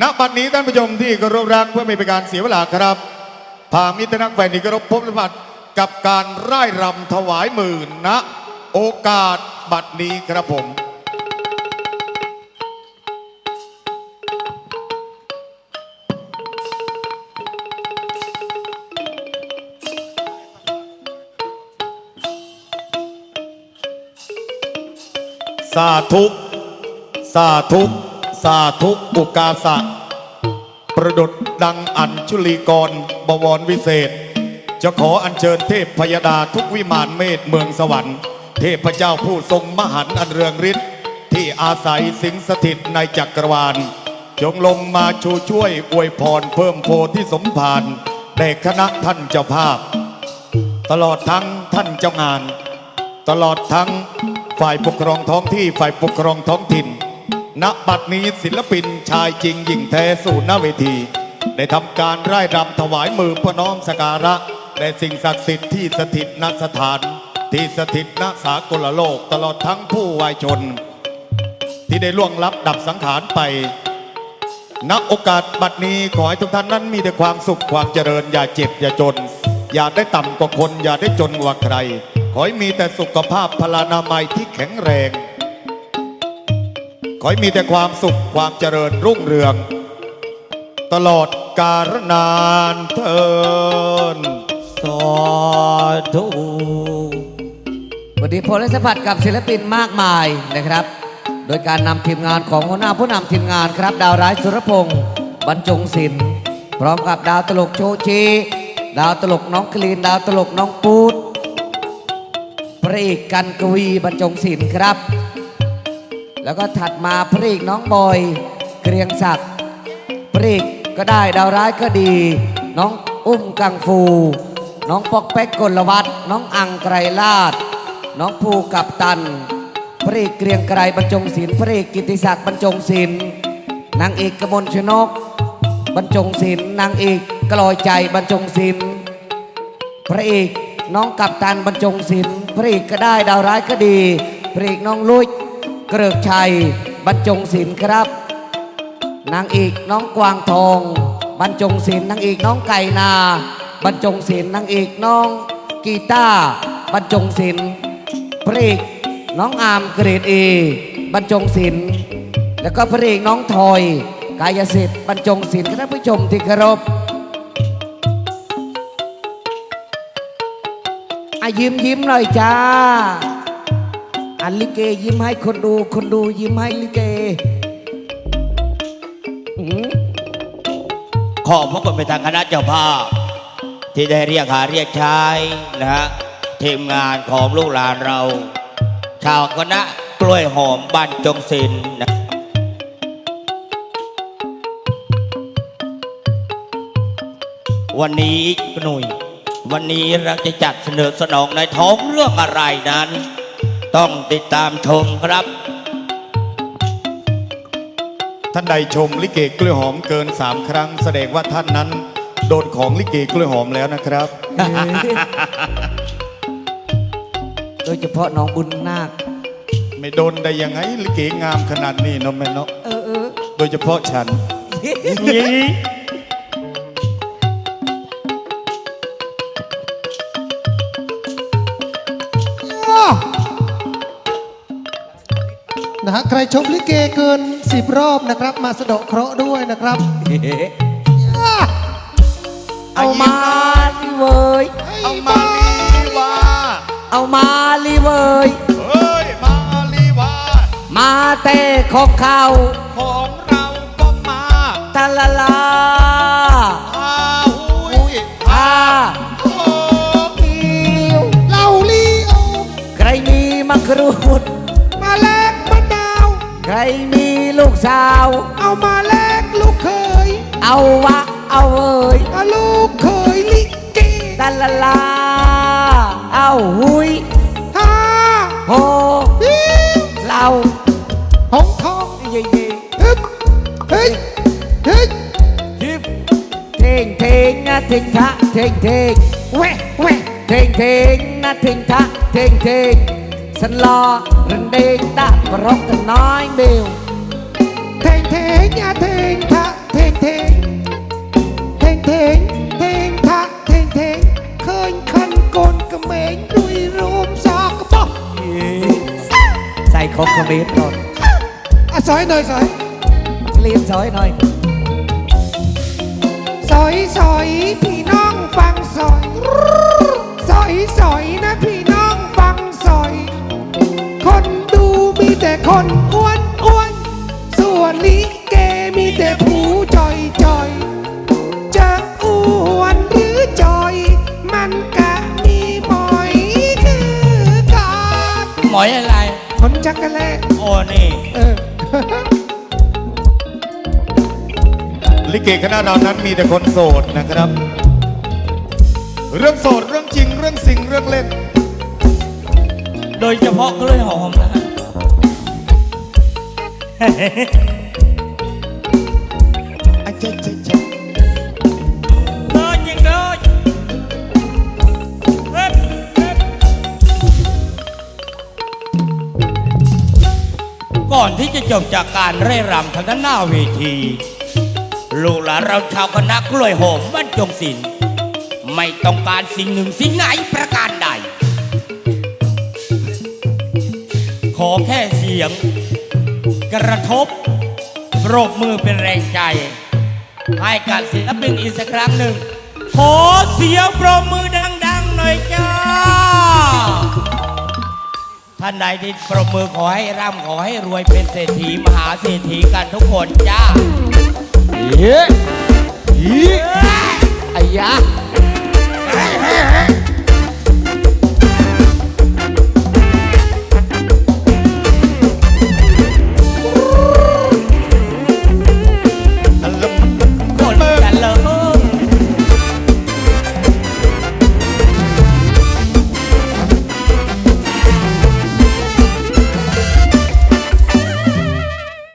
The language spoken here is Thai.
ณบัดนี้ท่านผู้ชมที่เคารพรักเพื่อไม่เป็นการเสียเวลาครับพามิตรนักแฟนที่เคารพพบและบัดกับการร่ายรำถวายมือณโอกาสบัดนี้ครับผมสาธุ สาธุ สาธุอุกาสะ ประดุดดังอัญชุลีกรบวรวิเศษ จะขออัญเชิญเทพพยดาทุกวิมานเมธเมืองสวรรค์ เทพเจ้าผู้ทรงมหันอันเรืองฤทธิ์ที่อาศัยสิงสถิตในจักรวาล จงลงมาชูช่วยอวยพรเพิ่มโพธิสมภารแด่คณะท่านเจ้าภาพ ตลอดทั้งท่านเจ้างาน ตลอดทั้งฝ่ายปกครองท้องที่ฝ่ายปกครองท้องถิ่น ณบัดนี้ศิลปินชายจริงหญิงแท้สู่หน้าเวที ได้ทำการร่ายรำถวายมือพระน้อมสการะแด่สิ่งศักดิ์สิทธิ์ที่สถิตณสถาน ที่สถิตณสากลโลกตลอดทั้งผู้วายชน ที่ได้ล่วงลับดับสังขารไปณโอกาสบัดนี้ขอให้ทุกท่านนั้นมีแต่ความสุขความเจริญ อย่าเจ็บอย่าจน อย่าได้ต่ำกว่าคน อย่าได้จนกว่าใคร ขอให้มีแต่สุขภาพพลานามัยที่แข็งแรง ขอให้มีแต่ความสุขความเจริญรุ่งเรือง ตลอดกาลนานเทินสาธุวันนี้พลและสัมผัสกับศิลปินมากมายนะครับ โดยการนำทีมงานของหัวหน้าผู้นำทีมงานครับ ดาวร้ายสุรพงศ์บรรจงศิลป์พร้อมกับดาวตลกโชชีดาวตลกน้องคลีน ดาวตลกน้องปูดพระเอกกันกวีบรรจงศิลป์ครับ แล้วก็ถัดมาพระเอกน้องบอยเกรียงศักดิ์พระเอกก็ได้ดาวร้ายก็ดี น้องอุ้มกังฟู น้องปอกแป๊กกลวัตน้องอังไกรลาด น้องภูกับตัน พระเอกเกรียงไกรบรรจงศิลป์พระเอกกิติศักดิ์บรรจงศิลป์นางเอกกมลชนก บรรจงศิลป์นางเอกกลอยใจบรรจงศิลป์พระเอกน้องกัปตันบรรจงศิลป์พระเอกก็ได้ดาวร้ายก็ดีพระเอกน้องลุย เกริกชัย บรรจงศิลป์ครับ นางเอกน้องกวางทอง บรรจงศิลป์นางเอกน้องไก่นา บรรจงศิลป์นางเอกน้องกีตาร์บรรจงศิลป์พระเอกน้องอามเกรดเอบรรจงศิลป์แล้วก็พระเอกน้องทอย กายสิทธิ์บรรจงศิลป์ท่านผู้ชมที่เคารพอะยิ้มยิ้มหน่อยจ้า อันลิเกยิ้มให้คนดู คนดูยิ้มให้ลิเกอืมขอบพระคุณไปทางคณะเจ้าภาพ ที่ได้เรียกหาเรียกใช้นะฮะทีมงานของลูกหลานเรา ชาวคณะกล้วยหอมบ้านจงศิลป์นะวันนี้หนุ่ยวันนี้เราจะจัดเสนอสนองในท้องเรื่องอะไรนั้น ต้องติดตามชมครับ ท่านใดชมลิเกกล้วยหอมเกินสามครั้ง แสดงว่าท่านนั้น โดนของลิเกกล้วยหอมแล้วนะครับ โดยเฉพาะน้องบุญนาค ไม่โดนได้ยังไงลิเกงามขนาดนี้เนาะแม่เนาะเออเออโดยเฉพาะฉัน นะฮะใครชมลิเกเกิน10รอบนะครับ มาสะเดาะเคราะห์ด้วยนะครับเอามาลิเวยเอามาลีวาเอามาลิเวยเฮ้ยมาลีวามาเต้ของเขาของเรา มีลูกสาว เอามาแลกลูกเคย เอาวะเอาเอ้ยเอาลูกเคยลิเกตะละลา เอาหุยฮ่าโหฮิวเราหงทองเย่เย่ฮึบเฮ้ยเฮ้ยทิปเทงเทงนะเทงทะเทงเทงแหวะแหวะเทงเทงนะเทงทะเทงเทงสันลอ នឹងដេកដាក់ប្រកកណ້ອຍមេเថេងថេងយ៉ាថេងថាថេងថេងថេងថេងថេងថាថេងថេងឃើញខិនកូនក្មេងរួយរូមសក់កបោះใส่ครบคอมเมนต์หมดอะซอยหน่อยซอยเรียนซอยหน่อยซอยซอยพี่น้องฟังซอยซอยซอยนะพี่น้องฟังซอย คนดูมีแต่คนอ้วนอ้วนส่วนลิเกมีแต่ผู้จอยจอยจะอ้วนหรือจอย มันก็มีหมอยคือกันหมอยอะไร คนจักรแลโอ้นี่ เออ ลิเกคณะเรานั้นมีแต่คนโสดนะครับ เรื่องโสดเรื่องจริงเรื่องสิ่งเรื่องเล่น โดยเฉพาะกล้วยหอมนะฮะอันเจ๊เจ๊เจ๊เดินยิงเดินเฮ้ยเฮ้ยก่อนที่จะจบจากการเร่รำทางด้านหน้าเวที ลูกหลานเราชาวคณะกล้วยหอมบ้านจงศิลป์ไม่ต้องการสิ่งหนึ่งสิ่งไหนประการใด อแค่เสียง กระทบปรบมือเป็นแรงใจ ให้กับศิลปินอีกสักครั้งหนึ่ง ขอเสียงปรบมือดัง ๆ หน่อยจ้า ท่านใดที่ปรบมือขอให้ร่ำขอให้รวยเป็นเศรษฐีมหาเศรษฐีกันทุกคนจ้าเย้ไอ้ยา